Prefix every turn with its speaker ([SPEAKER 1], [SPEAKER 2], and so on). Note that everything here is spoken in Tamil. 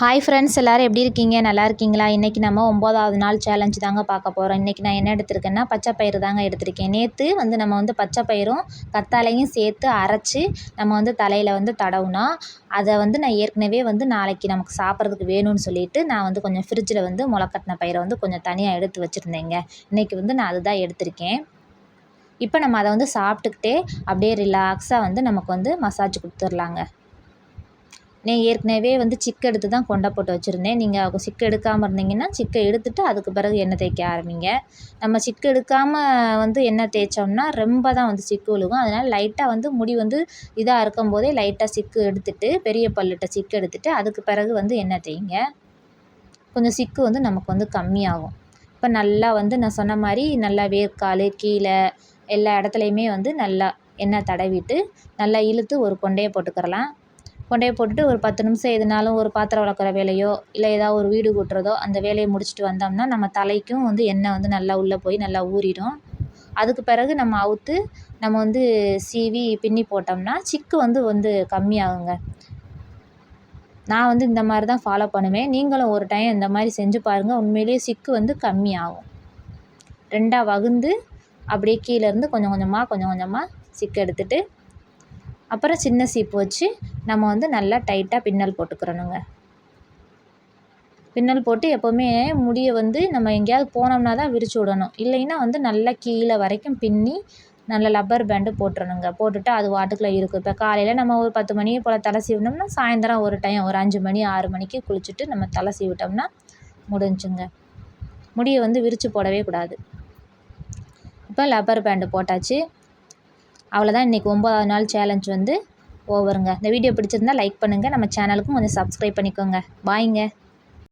[SPEAKER 1] ஹாய் ஃப்ரெண்ட்ஸ் எல்லோரும் எப்படி இருக்கீங்க நல்லா இருக்கீங்களா இன்றைக்கி நம்ம ஒம்பதாவது நாள் சேலஞ்சு தாங்க பார்க்க போகிறோம் இன்றைக்கி நான் என்ன எடுத்திருக்கேன்னா பச்சை பயிறு தாங்க எடுத்திருக்கேன் நேற்று வந்து நம்ம வந்து பச்சை பயிரும் கத்தாலையும் சேர்த்து அரைச்சி நம்ம வந்து தலையில் வந்து தடவுனா அதை வந்து நான் ஏற்கனவே வந்து நாளைக்கு நமக்கு சாப்பிட்றதுக்கு வேணும்னு சொல்லிட்டு நான் வந்து கொஞ்சம் ஃப்ரிட்ஜில் வந்து முளக்கட்டின பயிரை வந்து கொஞ்சம் தனியாக எடுத்து வச்சுருந்தேங்க இன்றைக்கி வந்து நான் அதுதான் எடுத்திருக்கேன் இப்போ நம்ம அதை வந்து சாப்பிட்டுக்கிட்டே அப்படியே ரிலாக்ஸாக வந்து நமக்கு வந்து மசாஜ் கொடுத்துர்லாங்க நான் ஏற்கனவே வந்து சிக்கு எடுத்து தான் கொண்டை போட்டு வச்சுருந்தேன் நீங்கள் சிக்கு எடுக்காமல் இருந்தீங்கன்னா சிக்கை எடுத்துட்டு அதுக்கு பிறகு எண்ணெய் தேய்க்க ஆரம்பிங்க நம்ம சிக்கு எடுக்காமல் வந்து எண்ணெய் தேய்ச்சோம்னா ரொம்ப தான் வந்து சிக்கு விழுகும் அதனால் லைட்டாக வந்து முடி வந்து இதாக இருக்கும் போதே லைட்டாக சிக்கு எடுத்துட்டு பெரிய பல்லுகிட்ட சிக்கு எடுத்துட்டு அதுக்கு பிறகு வந்து எண்ணெய் தேய்ங்க கொஞ்சம் சிக்கு வந்து நமக்கு வந்து கம்மியாகும் இப்போ நல்லா வந்து நான் சொன்ன மாதிரி நல்லா வேர்க்கால் கீழே எல்லா இடத்துலையுமே வந்து நல்லா எண்ணெய் தடவிட்டு நல்லா இழுத்து ஒரு கொண்டையை போட்டுக்கிறலாம் கொண்டே போட்டுட்டு ஒரு பத்து நிமிஷம் எதுனாலும் ஒரு பாத்திரம் விளக்குற வேலையோ இல்லை ஏதாவது ஒரு வீடு கூட்டுறதோ அந்த வேலையை முடிச்சுட்டு வந்தோம்னா நம்ம தலைக்கும் வந்து எண்ணெய் வந்து நல்லா உள்ளே போய் நல்லா ஊறிடும் அதுக்கு பிறகு நம்ம அவுத்து நம்ம வந்து சீவி பின்னி போட்டோம்னா சிக்கு வந்து வந்து கம்மியாகுங்க நான் வந்து இந்த மாதிரி தான் ஃபாலோ பண்ணுவேன் நீங்களும் ஒரு டைம் இந்த மாதிரி செஞ்சு பாருங்கள் உண்மையிலேயே சிக்கு வந்து கம்மியாகும் ரெண்டாக வகுந்து அப்படியே கீழேருந்து கொஞ்சம் கொஞ்சமாக கொஞ்சம் கொஞ்சமாக சிக்கு எடுத்துகிட்டு அப்புறம் சின்ன சீப்பு வச்சு நம்ம வந்து நல்லா டைட்டாக பின்னல் போட்டுக்கிறணுங்க பின்னல் போட்டு எப்போவுமே முடியை வந்து நம்ம எங்கேயாவது போனோம்னா தான் விரிச்சு விடணும் இல்லைன்னா வந்து நல்லா கீழே வரைக்கும் பின்னி நல்ல லப்பர் பேண்டு போட்டுறணுங்க போட்டுட்டு அது வாட்டுக்குள்ளே இருக்கும் இப்போ காலையில் நம்ம ஒரு பத்து மணி போல் தலை சீவினோம்னா சாயந்தரம் ஒரு டைம் ஒரு அஞ்சு மணி ஆறு மணிக்கு குளிச்சுட்டு நம்ம தலை சீவிட்டோம்னா முடிஞ்சுங்க முடியை வந்து விரித்து போடவே கூடாது இப்போ லப்பர் பேண்டு போட்டாச்சு அவ்வளோதான் இன்றைக்கி ஒம்பதாவது நாள் சேலஞ்ச் வந்து ஓவருங்க இந்த வீடியோ பிடிச்சிருந்தா லைக் பண்ணுங்கள் நம்ம சேனலுக்கும் கொஞ்சம் சப்ஸ்கிரைப் பண்ணிக்கோங்க பாய்ங்க